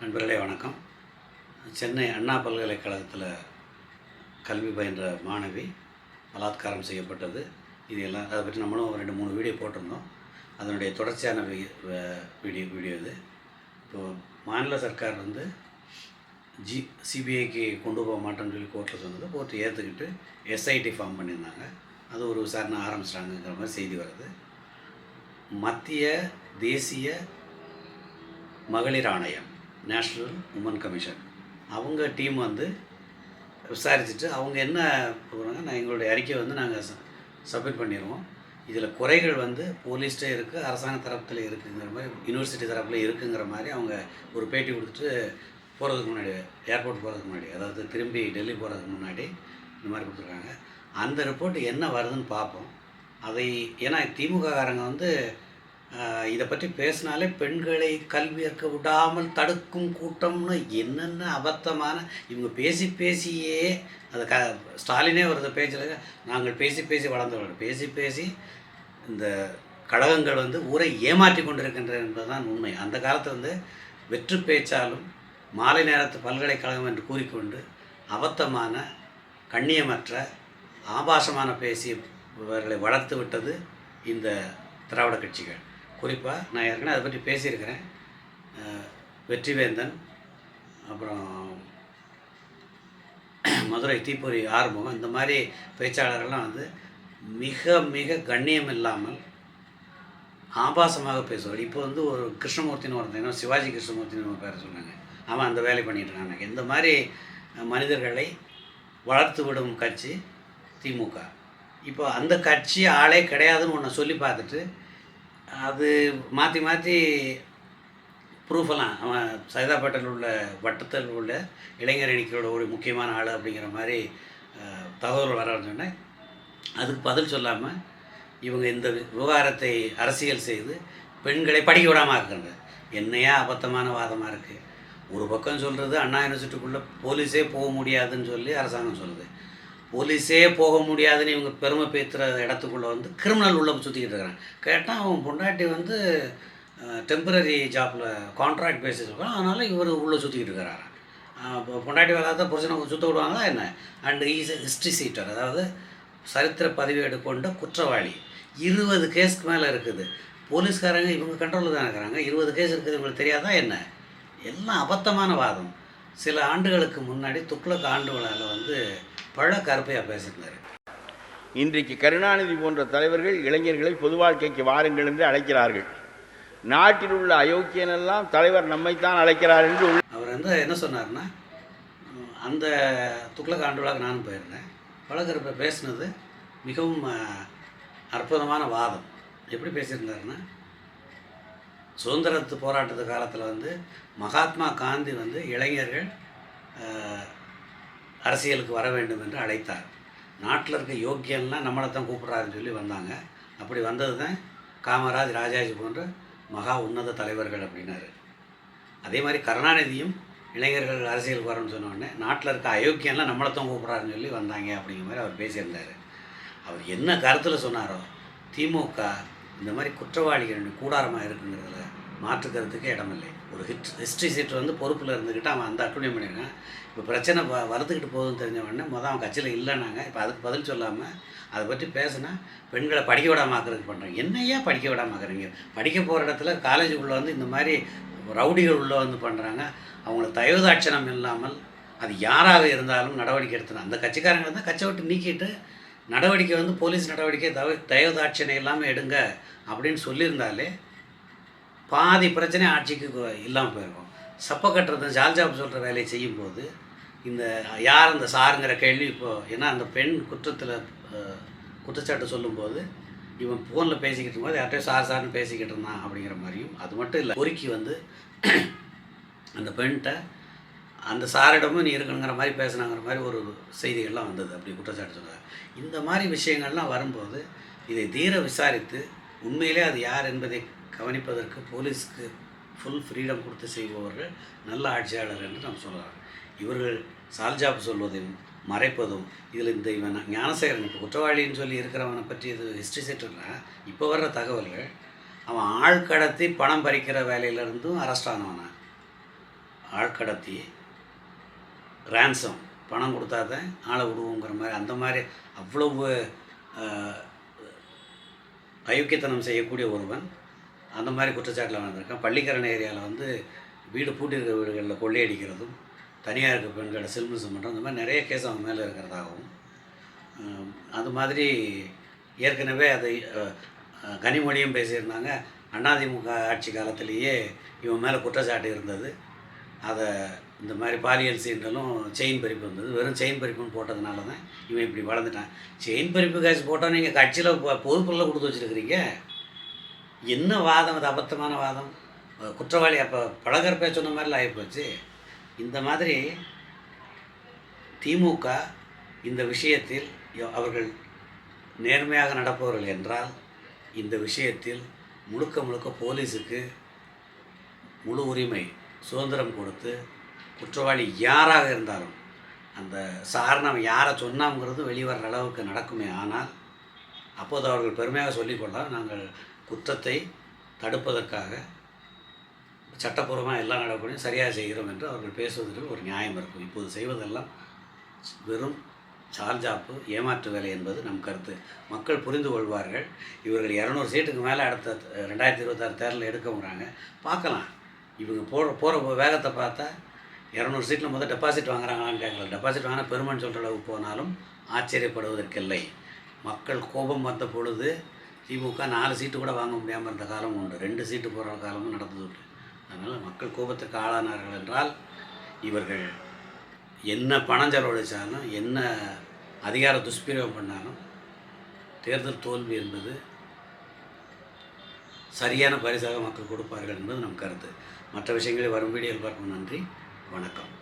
நண்பர்களே வணக்கம். சென்னை அண்ணா பல்கலைக்கழகத்தில் கல்வி பயின்ற மாணவி பலாத்காரம் செய்யப்பட்டது. இது எல்லாம் அதை பற்றி நம்மளும் ரெண்டு மூணு வீடியோ போட்டிருந்தோம். அதனுடைய தொடர்ச்சியான வீடியோ வீடியோ இது. இப்போது மாநில சர்க்கார் வந்து ஜி சிபிஐக்கு கொண்டு போக மாட்டேன்னு சொல்லி கோர்ட்டில் சொன்னது கோர்ட்டு ஏற்றுக்கிட்டு எஸ்ஐடி ஃபார்ம் பண்ணியிருந்தாங்க. அது ஒரு விசாரணை ஆரம்பிச்சிட்டாங்கங்கிற மாதிரி செய்தி வருது. மத்திய தேசிய மகளிர் ஆணையம் நேஷ்னல் உமன் கமிஷன். அவங்க டீம் வந்து விசாரிச்சுட்டு அவங்க என்ன போகிறாங்க நான் எங்களுடைய அறிக்கையை வந்து நாங்கள் சப்மிட் பண்ணிடுவோம் இதில் குறைகள் வந்து போலீஸ்ட்டே இருக்குது அரசாங்க தரப்பில் இருக்குங்கிற மாதிரி யூனிவர்சிட்டி தரப்பில் இருக்குங்கிற மாதிரி அவங்க ஒரு பேட்டி கொடுத்துட்டு போகிறதுக்கு முன்னாடி ஏர்போர்ட் போகிறதுக்கு முன்னாடி அதாவது திரும்பி டெல்லி போகிறதுக்கு முன்னாடி இந்த மாதிரி கொடுத்துருக்காங்க. அந்த ரிப்போர்ட் என்ன வருதுன்னு பார்ப்போம். அதை ஏன்னா திமுககாரங்க வந்து இதை பற்றி பேசினாலே பெண்களை கல்வியற்க விடாமல் தடுக்கும் கூட்டம்னு என்னென்ன அபத்தமான இவங்க பேசி பேசியே அது க ஸ்டாலினே வருது பேச்சில் நாங்கள் பேசி பேசி வளர்ந்தவர்கள் பேசி பேசி இந்த கழகங்கள் வந்து ஊரை ஏமாற்றி கொண்டிருக்கின்றன என்பதுதான் உண்மை. அந்த காலத்தில் வந்து வெற்று பேச்சாலும் மாலை நேரத்து பல்கலைக்கழகம் என்று கூறிக்கொண்டு அபத்தமான கண்ணியமற்ற ஆபாசமான பேசியவர்களை வளர்த்து விட்டது இந்த திராவிட கட்சிகள். குறிப்பாக நான் ஏற்கனவே அதை பற்றி பேசியிருக்கிறேன். வெற்றிவேந்தன் அப்புறம் மதுரை தீப்பொறி ஆறுமுகம் இந்த மாதிரி பேச்சாளர்கள்லாம் வந்து மிக மிக கண்ணியம் இல்லாமல் ஆபாசமாக பேசுவார். இப்போ வந்து ஒரு கிருஷ்ணமூர்த்தின்னு ஒருத்தன் சிவாஜி கிருஷ்ணமூர்த்தின்னு ஒரு பேர் சொன்னாங்க அவன் அந்த வேலை பண்ணிட்டு இருக்காங்க இந்த மாதிரி மனிதர்களை வளர்த்து விடும் கட்சி திமுக. இப்போ அந்த கட்சி ஆளே கிடையாதுன்னு ஒன்று சொல்லி பார்த்துட்டு அது மாற்றி மாற்றி ப்ரூஃபெல்லாம் அவன் சைதாப்பேட்டையில் உள்ள வட்டத்தில் உள்ள இளைஞர் அணிகளோட ஒரு முக்கியமான ஆள் அப்படிங்கிற மாதிரி தகவல் வர சொன்னேன் அதுக்கு பதில் சொல்லாமல் இவங்க இந்த விவகாரத்தை அரசியல் செய்து பெண்களை படிக்க விடாமல் இருக்காங்க. என்னையா அபத்தமான வாதமாக இருக்குது ஒரு பக்கம் சொல்கிறது அண்ணா யூனிவர்சிட்டிக்குள்ளே போலீஸே போக முடியாதுன்னு சொல்லி அரசாங்கம் சொல்லுது. போலீஸே போக முடியாதுன்னு இவங்க பெருமை பேத்துற இடத்துக்குள்ளே வந்து கிரிமினல் உள்ளே சுற்றிக்கிட்டு இருக்கிறான் கேட்டால் அவன் பொண்டாட்டி வந்து டெம்பரரி ஜாப்பில் கான்ட்ராக்ட் பேசிஸ் இருக்கான். அதனால் இவர் உள்ளே சுற்றிக்கிட்டு இருக்கிறாரு. பொண்டாட்டி வேலாத புருஷனை சுற்ற விடுவாங்களா என்ன? அண்ட் ஈஸ் ஹிஸ்ட்ரி சீட்டர் அதாவது சரித்திர பதிவேடு கொண்ட குற்றவாளி. இருபது கேஸ்க்கு மேலே இருக்குது. போலீஸ்காரங்க இவங்க கண்ட்ரோலில் தான் இருக்கிறாங்க. இருபது கேஸ் இருக்குது இவங்களுக்கு தெரியாதா என்ன? எல்லாம் அபத்தமான வாதம். சில ஆண்டுகளுக்கு முன்னாடி துக்ளக் ஆண்டு விழாவில் வந்து பழ கருப்பையாக பேசியிருந்தார் இன்றைக்கு கருணாநிதி போன்ற தலைவர்கள் இளைஞர்களை பொது வாழ்க்கைக்கு வாருங்கள் என்று அழைக்கிறார்கள். நாட்டில் உள்ள அயோக்கியனெல்லாம் தலைவர் நம்மைத்தான் அழைக்கிறார் என்று அவர் வந்து என்ன சொன்னார்னா அந்த துக்ளக் ஆண்டு விழாக்கு நானும் போயிருந்தேன். பழகருப்பை பேசினது மிகவும் அற்புதமான வாதம். எப்படி பேசியிருந்தாருன்னா சுதந்திரத்து போராட்டத்து காலத்தில் வந்து மகாத்மா காந்தி வந்து இளைஞர்கள் அரசியலுக்கு வர வேண்டும் என்று அழைத்தார். நாட்டில் இருக்க யோக்கியம்லாம் நம்மளை தான் கூப்பிட்றாருன்னு சொல்லி வந்தாங்க. அப்படி வந்தது தான் காமராஜ் ராஜாஜி போன்ற மகா உன்னத தலைவர்கள் அப்படின்னாரு. அதே மாதிரி கருணாநிதியும் இளைஞர்கள் அரசியலுக்கு வரணும்னு சொன்னோடனே நாட்டில் இருக்க அயோக்கியம்லாம் நம்மளை தான் கூப்பிட்றாருன்னு சொல்லி வந்தாங்க அப்படிங்கிற மாதிரி அவர் பேசியிருந்தார். அவர் என்ன கருத்தில் சொன்னாரோ திமுக இந்த மாதிரி குற்றவாளிகள் கூடாரமாக இருக்குங்கிறதுல மாற்றுக்கிறதுக்கு இடமில்லை. ஒரு ஹிட் ஹிஸ்ட்ரி சீட் வந்து பொறுப்பில் இருந்துக்கிட்டு அவன் அந்த அட்டுணியம் பண்ணியிருக்கான் இப்போ பிரச்சனை வ வறுத்துக்கிட்டு போகுதுன்னு தெரிஞ்ச உடனே மொதல் அவன் கட்சியில் இல்லைனாங்க இப்போ அதுக்கு பதில் சொல்லாமல் அதை பற்றி பேசினா பெண்களை படிக்க விடாம ஆக்குறதுக்கு பண்ணுறாங்க என்னையா படிக்க விடாம ஆக்குறீங்க படிக்க போகிற இடத்துல காலேஜுக்குள்ளே வந்து இந்த மாதிரி ரவுடிகள் உள்ளே வந்து பண்ணுறாங்க அவங்கள தயவுதாட்சணம் இல்லாமல் அது யாராக இருந்தாலும் நடவடிக்கை எடுத்தணும் அந்த கட்சிக்காரங்களை தான் கட்சியை விட்டு நீக்கிட்டு நடவடிக்கை வந்து போலீஸ் நடவடிக்கை தவ தயவுதாட்சணை இல்லாமல் எடுங்க அப்படின்னு சொல்லியிருந்தாலே பாதி பிரச்சனை ஆட்சிக்கு இல்லாமல் போயிருக்கும். சப்ப கட்டுறது ஜால்ஜாப் சொல்கிற வேலையை செய்யும்போது இந்த யார் அந்த சாருங்கிற கேள்வி இப்போ ஏன்னா அந்த பெண் குற்றத்தில் குற்றச்சாட்டு சொல்லும்போது இவன் ஃபோனில் பேசிக்கிட்டு இருக்கும்போது யார்கிட்டயும் சார் சார்னு பேசிக்கிட்டு இருந்தான் அப்படிங்கிற மாதிரியும் அது மட்டும் இல்லை பொறுக்கி வந்து அந்த பெண்கிட்ட அந்த சாரிடமும் நீ இருக்கணுங்கிற மாதிரி பேசுனாங்கிற மாதிரி ஒரு செய்திகள்லாம் வந்தது அப்படி குற்றச்சாட்டு சொன்னாங்க இந்த மாதிரி விஷயங்கள்லாம் வரும்போது இதை தீர விசாரித்து உண்மையிலே அது யார் என்பதை கவனிப்பதற்கு போலீஸ்க்கு ஃபுல் ஃப்ரீடம் கொடுத்து செய்பவர்கள் நல்ல ஆட்சியாளர் என்று நாம் சொல்லலாம். இவர்கள் சால்ஜாப் சொல்வதையும் மறைப்பதும் இதில் இந்த இவன் ஞானசேகரன் இப்போ குற்றவாளின்னு சொல்லி இருக்கிறவனை பற்றி இது ஹிஸ்ட்ரி செட்டுனா இப்போ வர்ற தகவல்கள் அவன் ஆள் கடத்தி பணம் பறிக்கிற வேலையிலேருந்தும் அரெஸ்ட் ஆனவனா? ஆழ்கடத்தி ரேன்சம் பணம் கொடுத்தா தான் ஆளை விடுவோங்கிற மாதிரி அந்த மாதிரி அவ்வளவு அயோக்கியத்தனம் செய்யக்கூடிய ஒருவன் அந்த மாதிரி குற்றச்சாட்டில் வந்திருக்கேன் பள்ளிக்கரணை ஏரியாவில் வந்து வீடு பூட்டியிருக்கிற வீடுகளில் கொள்ளையடிக்கிறதும் தனியாக இருக்க பெண்களை சில்மிசம் பண்ணுறோம் இந்த மாதிரி நிறைய கேஸ் அவன் மேலே இருக்கிறதாகவும் அது மாதிரி ஏற்கனவே அதை கனிமொழியும் பேசியிருந்தாங்க. அதிமுக ஆட்சி காலத்திலேயே இவன் மேலே குற்றச்சாட்டு இருந்தது. அதை இந்த மாதிரி பாலியல் சீண்டலும் செயின் பறிப்பு இருந்தது. வெறும் செயின் பறிப்புன்னு போட்டதுனால தான் இவன் இப்படி வளர்ந்துட்டான். செயின் பறிப்பு காசு போட்டால் நீங்கள் கட்சியில் பொதுப்பொருளில் கொடுத்து வச்சுருக்கிறீங்க. என்ன வாதம்? அது அபத்தமான வாதம். குற்றவாளி அப்போ பழகர் பேர் சொன்ன மாதிரிலாம் ஆகிப்போச்சு இந்த மாதிரி திமுக இந்த விஷயத்தில் யோ- அவர்கள் நேர்மையாக நடப்பவர்கள் என்றால் இந்த விஷயத்தில் முழுக்க முழுக்க போலீஸுக்கு முழு உரிமை சுதந்திரம் கொடுத்து குற்றவாளி யாராக இருந்தாலும் அந்த சாரணம் யாரை சொன்னாங்கிறது வெளிவர அளவுக்கு நடக்குமே ஆனால் அப்போது அவர்கள் பெருமையாக சொல்லிக்கொள்ளலாம் நாங்கள் குற்றத்தை தடுப்பதற்காக சட்டப்பூர்வமாக எல்லா நடவடிக்கையும் சரியாக செய்கிறோம் என்று அவர்கள் பேசுவதற்கு ஒரு நியாயம் இருக்கும். இப்போது செய்வதெல்லாம் வெறும் சார்ஜாப்பு ஏமாற்று வேலை என்பது நம் கருத்து. மக்கள் புரிந்து கொள்வார்கள். இவர்கள் இரநூறு சீட்டுக்கு மேலே அடுத்த ரெண்டாயிரத்தி இருபத்தாறு தேர்தலில் எடுக்க போகிறாங்க பார்க்கலாம். இவங்க போகிற போகிற வேகத்தை பார்த்தா இரநூறு சீட்டில் முதல் டெபாசிட் வாங்குறாங்களான்னு கேட்கல. டெபாசிட் வாங்கினா பெருமைன்னு சொல்கிற அளவுக்கு போனாலும் ஆச்சரியப்படுவதற்கில்லை. மக்கள் கோபம் வந்த பொழுது திமுக நாலு சீட்டு கூட வாங்க முடியாமல் இருந்த காலம் உண்டு. ரெண்டு சீட்டு போகிற காலமும் நடந்தது உண்டு. அதனால் மக்கள் கோபத்துக்கு ஆளானார்கள் என்றால் இவர்கள் என்ன பணம் செலவழித்தாலும் என்ன அதிகார துஷ்பிரயோகம் பண்ணாலும் தேர்தல் தோல்வி என்பது சரியான பரிசாக மக்கள் கொடுப்பார்கள் என்பது நம் கருத்து. மற்ற விஷயங்களை வரும் வீடியோவில் பார்க்கும் நன்றி. வணக்கம்.